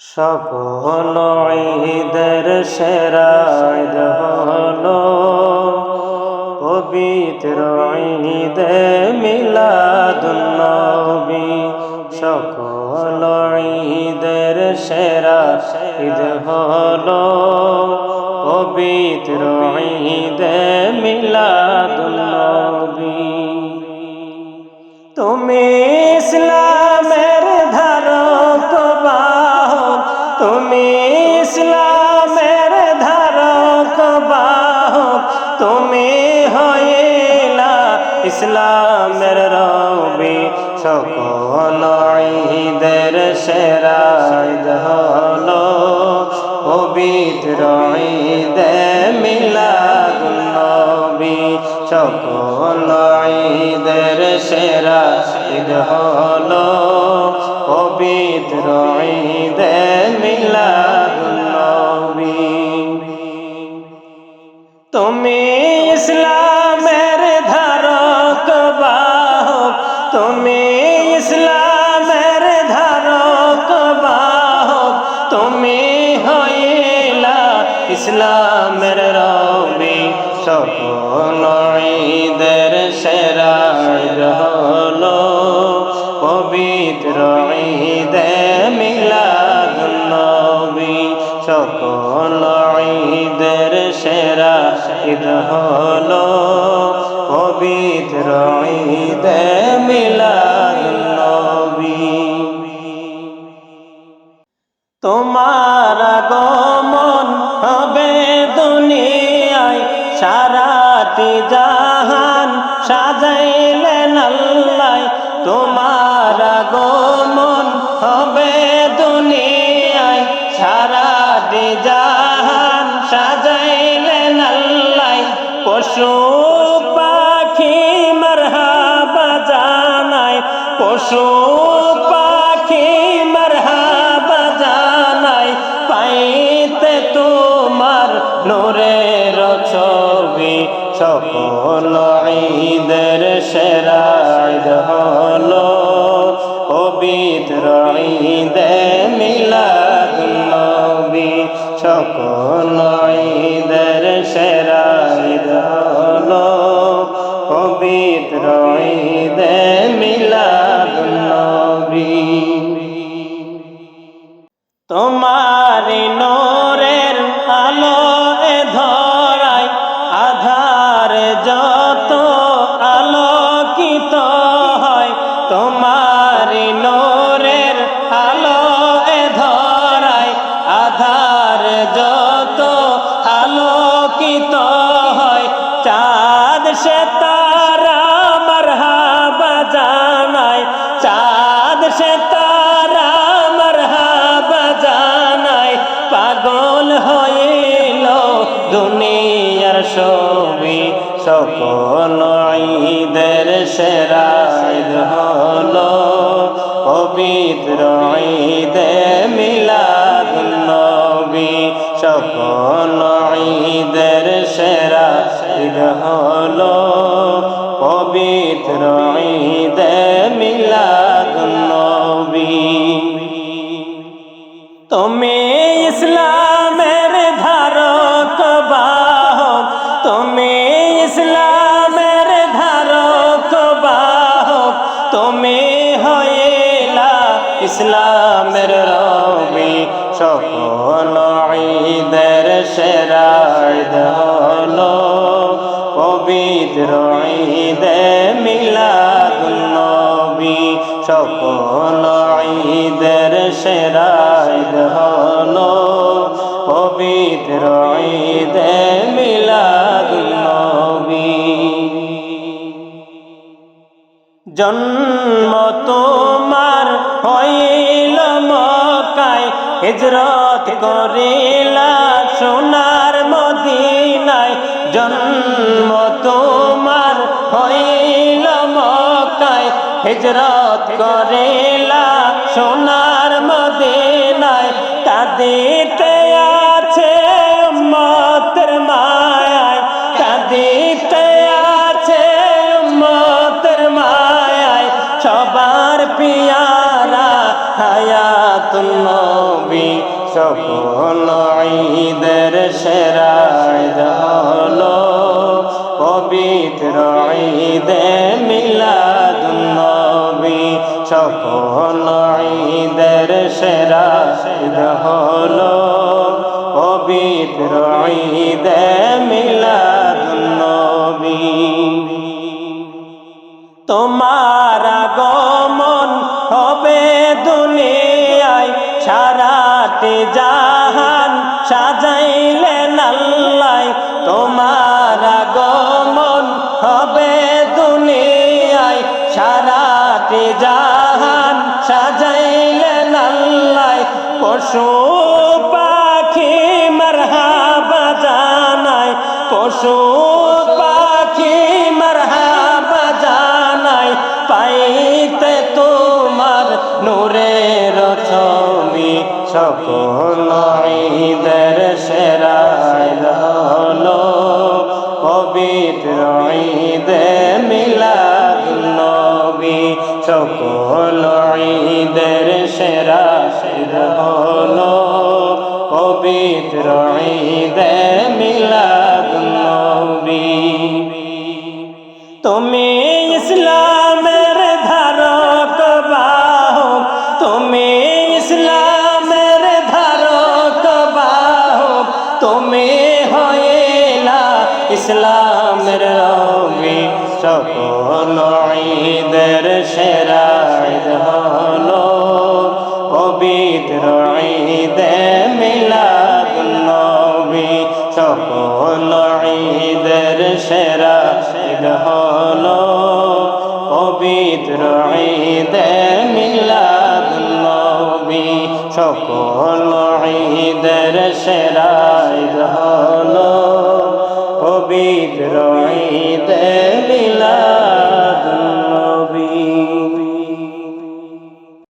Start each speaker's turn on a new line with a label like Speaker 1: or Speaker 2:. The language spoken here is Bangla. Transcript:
Speaker 1: সকল ঈদের সেরা হলো পবিত্র ঈদে মিলাদুন্নবী সকল ঈদের সেরা হলো পবিত্র ঈদে মিলাদুন্নবী তুমি ইসলামের ইসলামের রবি সকল ঈদের সেরা ঈদ হলো পবিত্র ঈদে মিলাদুন্নবী সকল ঈদের সেরা ঈদ হলো পবিত্র ঈদে মিলাদুন্নবী তুমি ইসলামের ঈদের সেরা ঈদ হলো পবিত্র ঈদে মিলাদুন্নবী তোমার আগমন হবে দুনিয়ায় সারাটি জাহান সাজাইলেন আল্লাহ। তোমার আগমন হবে দুনিয়ায় পশু পাখি মারহাবা জানায় পশু পাখি মারহাবা জানায় পাইতে তোমার নূরের ছবি, সকল ঈদের সেরা ঈদ হলো পবিত্র ঈদে মিলাদুন্নবী সকল ঈদের সকল ঈদের সেরা হলো পবিত্র ঈদে মিলাদুন্নবী সকল ঈদের সেরা হলো পবিত্র ঈদের সেরা ঈদ হলো পবিত্র ঈদে মিলাদুন্নবী সকল ঈদের সেরা ঈদ হলো পবিত্র ঈদে মিলাদুন্নবী জন্ম হিজরত করিলা সোনার মদিনায় জন্ম তোমার হইল মকায় হিজরত করিলা সোনার মদিনায় কাঁদিতে আছে উম্মতের মায়ায়। কাঁদিতে আছে উম্মতের মায়ায়। সবার পিয়ারা হায়াতুন নবী সকল ঈদের সেরা ঈদ হলো পবিত্র ঈদে মিলাদুন নবী। সকল ঈদের সেরা ঈদ হলো পবিত্র ঈদে মিলাদুন নবী। তোমার আগমন হবে দুনিয়ায় সারাটি জাহান সাজাইলেন আল্লাহ তোমার আগমন হবে দুনিয়ায়। সারাটি জাহান সাজাইলেন আল্লাহ পশু পাখি মারহাবা জানায় পশু পাখি পবিত্র ঈদে মিলাদ নবী, সকল ঈদের সেরা ঈদ হলো পবিত্র ঈদে মিলাদ নবী। তুমি ইসলামের ধারক বাহক তুমি ইসলামের ধারক বাহক তুমি ইসলামের রবি সকল ঈদের সেরা ঈদ হলো পবিত্র ঈদে মিলাদ নবী। সকল ঈদের সেরা ঈদ হলো পবিত্র ঈদে মিলাদ নবী। সকল ঈদের সেরা ঈদ হলো পবিত্র ঈদে মিলাদ